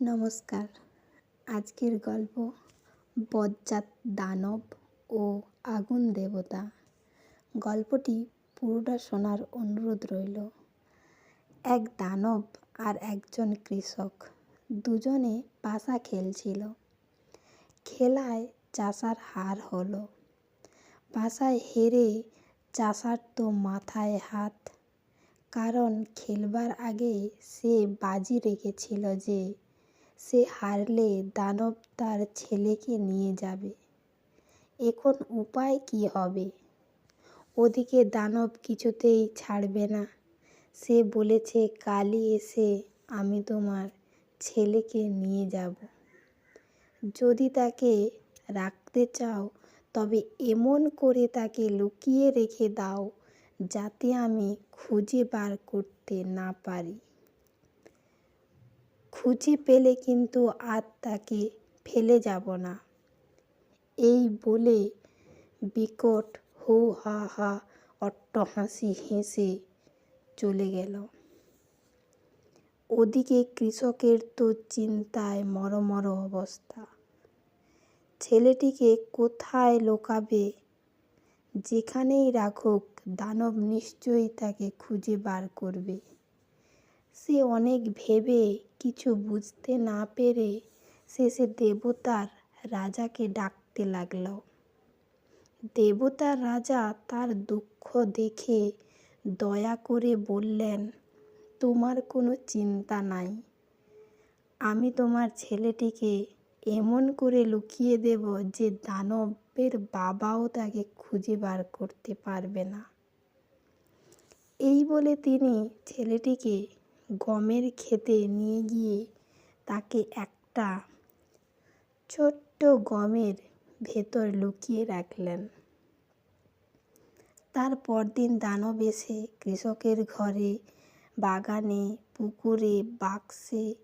নমস্কার। আজকের গল্প বজ্জাত দানব ও আগুন দেবতা। গল্পটি পুরোটা শোনার অনুরোধ রইল। এক দানব আর একজন কৃষক দুজনে পাশা খেলছিল। খেলায় চাষার হার হলো। পাশায় হেরে চাষার তো মাথায় হাত। কারণ খেলবার আগে সে বাজি রেখেছিল যে সে হারলে দানব তার ছেলেকে নিয়ে যাবে। এখন উপায় কি হবে? ওদিকে দানব কিছুতেই ছাড়বে না। সে বলেছে, কালই এসে আমি তোমার ছেলেকে নিয়ে যাব। যদি তাকে রাখতে চাও, তবে এমন করে তাকে লুকিয়ে রেখে দাও, যাতে আমি খুঁজে বার করতে না পারি। খুঁজে পেলে কিন্তু আর তাকে ফেলে যাব না। এই বলে বিকট হু হা হা অট্টহাসি হেসে চলে গেল। ওদিকে কৃষকের তো চিন্তায় মরমর অবস্থা। ছেলেটিকে কোথায় লোকাবে? যেখানেই রাখুক, দানব নিশ্চয়ই তাকে খুঁজে বার করবে। সে অনেক ভেবে কিছু বুঝতে না পেরে শেষে দেবতার রাজাকে ডাকতে লাগল। দেবতার রাজা তার দুঃখ দেখে দয়া করে বললেন, তোমার কোনো চিন্তা নাই। আমি তোমার ছেলেটিকে এমন করে লুকিয়ে দেব যে দানবের বাবাও তাকে খুঁজে বার করতে পারবে না। এই বলে তিনি ছেলেটিকে গমের খেতে নিয়ে গিয়ে তাকে একটা ছোট্ট গমের ভেতর লুকিয়ে রাখলেন। তার পরদিন দানব এসে কৃষকের ঘরে, বাগানে, পুকুরে, বাক্সে,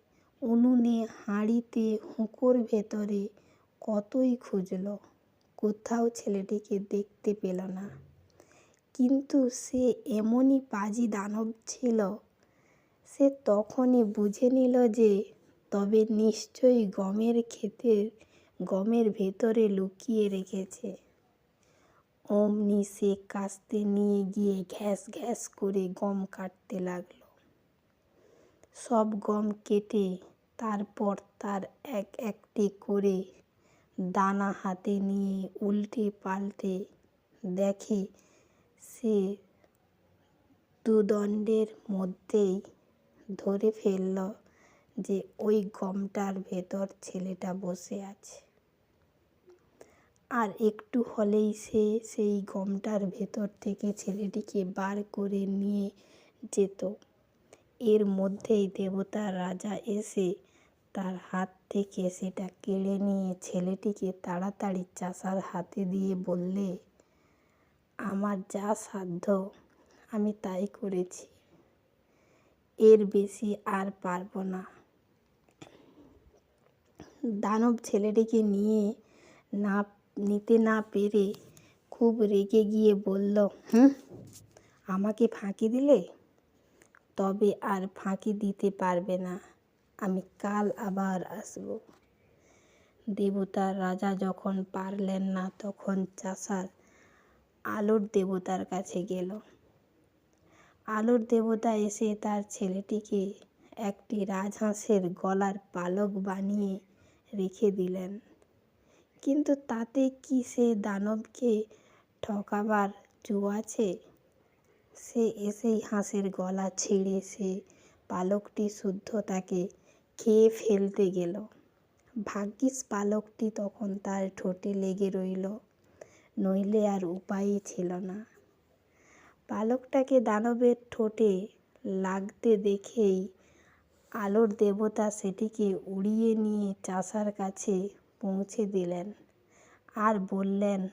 উনুনে, হাঁড়িতে, হুঁকোর ভেতরে কতই খুঁজল, কোথাও ছেলেটিকে দেখতে পেল না। কিন্তু সে এমনই পাজি দানব ছিল সে তখনই বুঝে নিল যে তবে নিশ্চয়ই গমের ক্ষেতের, গমের ভেতরে লুকিয়ে রেখেছে। অমনি সে কাস্তে নিয়ে গিয়ে ঘ্যাস ঘ্যাস করে গম কাটতে লাগল। সব গম কেটে তারপর তার এক একটি করে দানা হাতে নিয়ে উল্টে পাল্টে দেখে সে দুদণ্ডের মধ্যেই ধরে ফেলল যে ওই গমটার ভেতর ছেলেটা বসে আছে। আর একটু হলেই সে সেই গমটার ভেতর থেকে ছেলেটিকে বার করে নিয়ে যেত। এর মধ্যেই দেবতার রাজা এসে তার হাত থেকে সেটা কেড়ে নিয়ে ছেলেটিকে তাড়াতাড়ি চাষার হাতে দিয়ে বললে, আমার যা সাধ্য, আমি তাই করেছি। এর বেশি আর পারব না। দানব ছেলেটিকে নিয়ে না, নিতে না পেরে খুব রেগে গিয়ে বলল, হুম, আমাকে ফাঁকি দিলে? তবে আর ফাঁকি দিতে পারবে না। আমি কাল আবার আসব। দেবতার রাজা যখন পারলেন না, তখন চাষার আলোর দেবতার কাছে গেল। আলোর দেবতা এসে তার ছেলেটিকে একটি রাজহাঁসের গলার পালক বানিয়ে রেখে দিলেন। কিন্তু তাতে কি সে দানবকে ঠকাবার জো আছে? সে এসেই হাঁসের গলা ছিঁড়ে সে পালকটি শুদ্ধ তাকে খেয়ে ফেলতে গেল। ভাগ্যিস পালকটি তখন তার ঠোঁটে লেগে রইল, নইলে আর উপায়ই ছিল না। পালকটাকে দানবের ঠোঁটে লাগতে দেখেই আলোর দেবতা সেটিকে উড়িয়ে নিয়ে চাষার কাছে পৌঁছে দিলেন আর বললেন,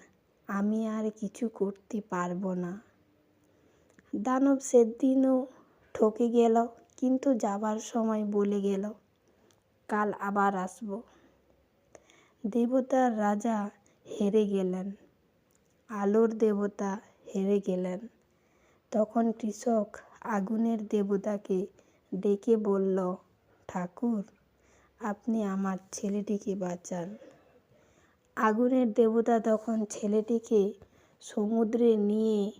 আমি আর কিছু করতে পারব না। দানব সেদিনও ঠকে গেল, কিন্তু যাবার সময় বলে গেল, কাল আবার আসব। দেবতার রাজা হেরে গেলেন, আলোর দেবতা হেরে গেলেন। তখন কৃষক আগুনের দেবতাকে ডেকে বলল, ঠাকুর, আপনি আমার ছেলেটিকে বাঁচান। আগুনের দেবতা তখন ছেলেটিকে সমুদ্রে নিয়ে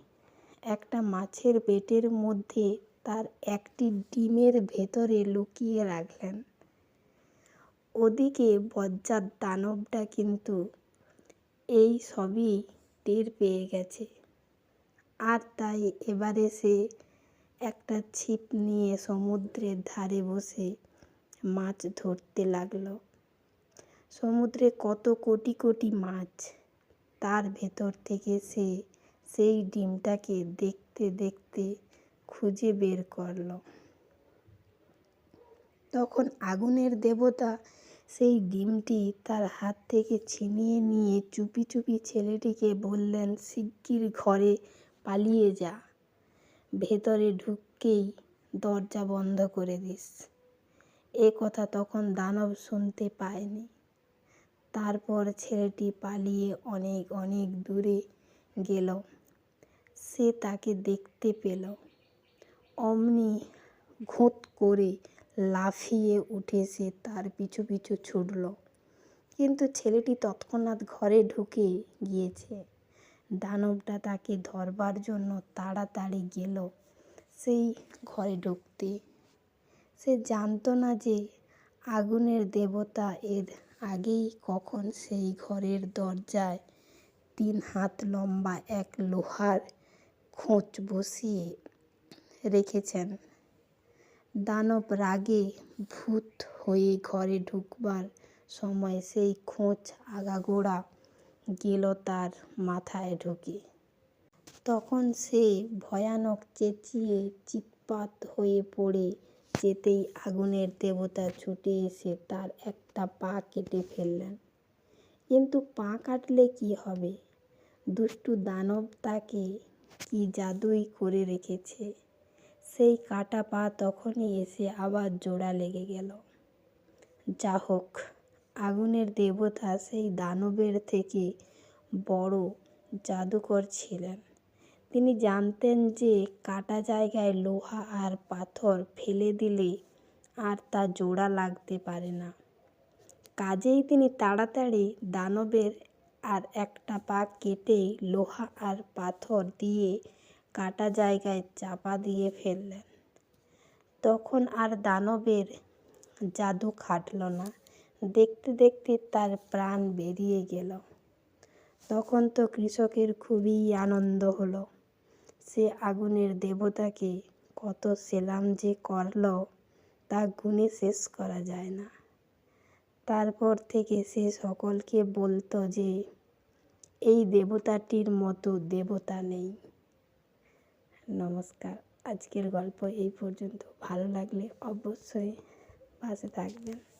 একটা মাছের পেটের মধ্যে তার একটি ডিমের ভেতরে লুকিয়ে রাখলেন। ওদিকে বজ্জাত দানবটা কিন্তু এই সবই টের পেয়ে গেছে। আর তাই এবারে সে একটা ছিপ নিয়ে সমুদ্রের ধারে বসে মাছ ধরতে লাগল। সমুদ্রে কত কোটি কোটি মাছ। তার ভেতর থেকে সে সেই ডিমটাকে দেখতে দেখতে খুঁজে বের করল। তখন আগুনের দেবতা সেই ডিমটি তার হাত থেকে ছিনিয়ে নিয়ে চুপি চুপি ছেলেটিকে বললেন, শিগগির ঘরে পালিয়ে যা। ভেতরে ঢুককেই দরজা বন্ধ করে দিস। এ কথা তখন দানব শুনতে পায়নি। তারপর ছেলেটি পালিয়ে অনেক অনেক দূরে গেল। সে তাকে দেখতে পেল। অমনি ঘুঁত করে লাফিয়ে উঠে সে তার পিছু পিছু ছুটল। কিন্তু ছেলেটি তৎক্ষণাৎ ঘরে ঢুকে গিয়েছে। দানবটা তাকে ধরবার জন্য তাড়াতাড়ি গেল। সেই ঘরে ঢুকতে। সে জানতো না যে আগুনের দেবতা এর আগেই কখন সেই ঘরের দরজায় তিন হাত লম্বা এক লোহার খোঁচ বসিয়ে রেখেছেন। দানব রাগে ভূত হয়ে ঘরে ঢুকবার সময় সেই খোঁচ আগাগোড়া গেল তার মাথায় ঢুকে। তখন সে ভয়ানক চেঁচিয়ে চিৎপাত হয়ে পড়ে, যেতেই আগুনের দেবতা ছুটে এসে তার একটা পা কেটে ফেললেন। কিন্তু পা কাটলে কি হবে? দুষ্টু দানব তাকে কি জাদুই করে রেখেছে? সেই কাটা পা তখনই এসে আবার জোড়া লেগে গেল। যা হোক আগুনের দেবতা সেই দানবের থেকে বড় জাদুকর ছিলেন। তিনি জানতেন যে কাটা জায়গায় লোহা আর পাথর ফেলে দিলে আর তা জোড়া লাগতে পারে না। কাজেই তিনি তাড়াতাড়ি দানবের আর একটা পা কেটে লোহা আর পাথর দিয়ে কাটা জায়গায় চাপা দিয়ে ফেললেন। তখন আর দানবের জাদু খাটল না। দেখতে দেখতে তার প্রাণ বেরিয়ে গেল। তখন তো কৃষকের খুবই আনন্দ হলো। সে আগুনের দেবতাকে কত সেলাম যে করল তা গুণে শেষ করা যায় না। তারপর থেকে সে সকলকে বলতো যে, এই দেবতাটির মতো দেবতা নেই। নমস্কার। আজকের গল্প এই পর্যন্ত। ভালো লাগলে অবশ্যই পাশে থাকবেন।